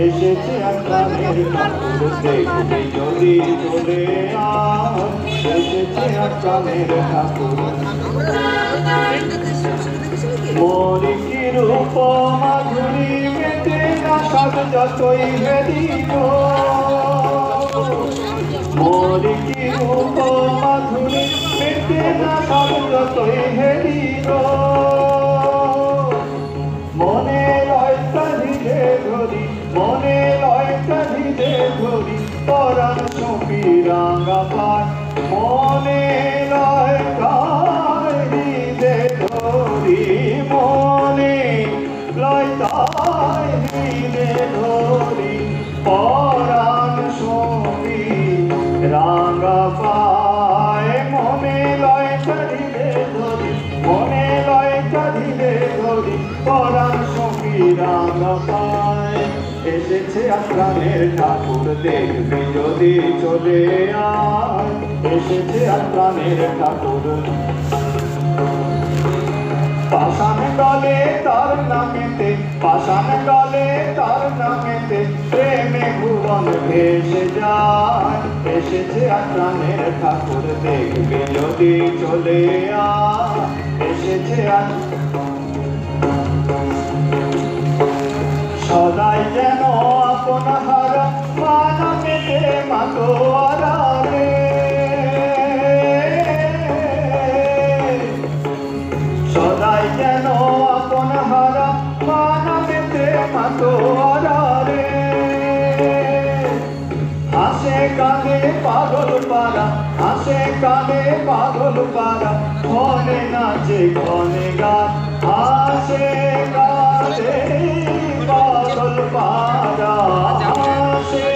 এসেছে প্রাণের ঠাকুর দেখবি যদি চলে এসেছে প্রাণের ঠাকুর মরিকি রূপ মাধুরী মেটে না সব যতই হেরিব মরিকি রূপ মাধুরী মেটে না সব যতই হেরিব মনে লয়টা ধীরে ধরি মনে লয়টা ধীরে ধরি পরাণ ছবি রাঙা পায়। মনে এসেছে আপ্রাণের ঠাকুর দেখবি যদি চলে আয়, এসেছে আপ্রাণের ঠাকুর। তার নামেতে পাশান গলে তার নামেতে প্রেমে ভুবন ভেসে যায়। এসেছে আপ্রাণের ঠাকুর দেখবি যদি চলে আয়, এসেছে কানে পাগল পারা আসে কানে পাগল পারা ঘনে নাচে ঘনে গান আসে কানে পাগল পারা আসে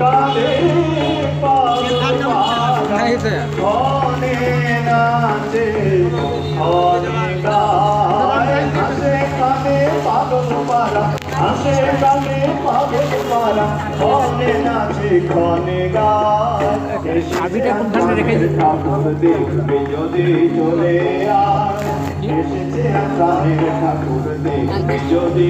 কানে পাগল পারা রেখে দিই? ঠাকুর দেখবে যদি চলে দেখবে যদি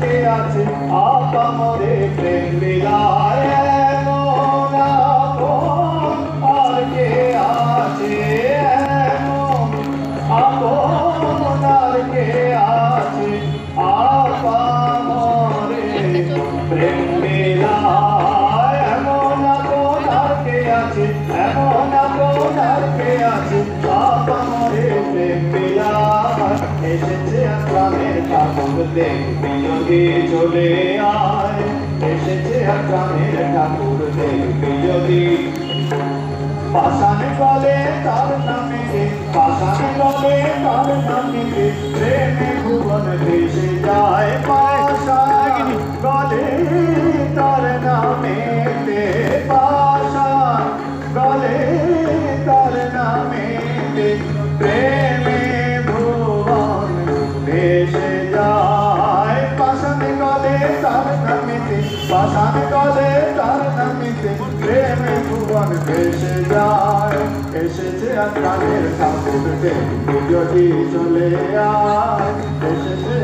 কে আছে আপামরে প্রেম বিলায় আর কে আছে? এমন আপন আর কে আছে? আপামরে প্রেম বিলায় এমন আপন আর কে আছে? এমন আপন আর কে আছে? আপামরে এসেছে আক্রামের ঠাকুর দেখবি যদি চলে আয়। এসেছে আক্রামের ঠাকুর দেখবি যদি পাশান গলে তার নামে পাশান কলে তার নামে প্রেমে ভুবন ভেসে যায় তার নামিতে পাশান গলে তার নামিতে প্রেমে ভুবন ভেসে যায় এসেছে আকানের ঠাকুর দেখবি যদি চলে আয় এসেছে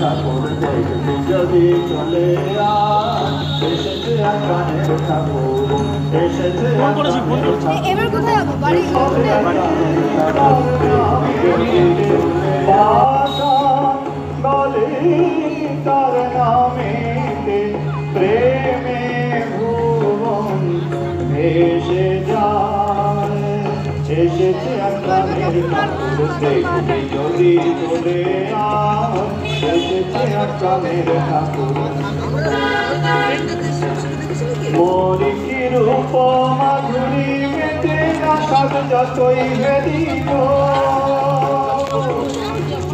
ঠাকুর দেখবি যদি চলে আয় এসেছে আকানের ঠাকুর এসেছে এবার কোথায় বাড়ি। এসেছে প্রাণের কাকুতে খুবই জলি তোলে এসেছে প্রাণের ঠাকুর মরিকি রূপ মাধুরী মেটে না সাজ যতই হেরিল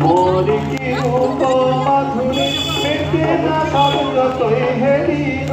মরিকি রূপ মাধুরী মেটে না সাজ যতই হেরিল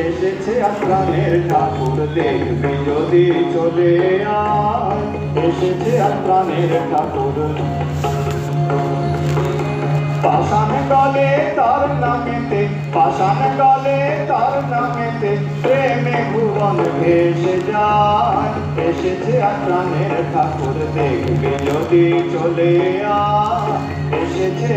এসেছে আপ্রাণের ঠাকুর দেখবি যদি চলে এসেছে আপ্রাণের ঠাকুর। পাষাণ গলে তার নামেতে, পাষাণ গলে তার নামেতে প্রেমে ভুবন ভেসে যায়। এসেছে আপ্রাণের ঠাকুর দেখবে যদি চলে আয়। এসেছে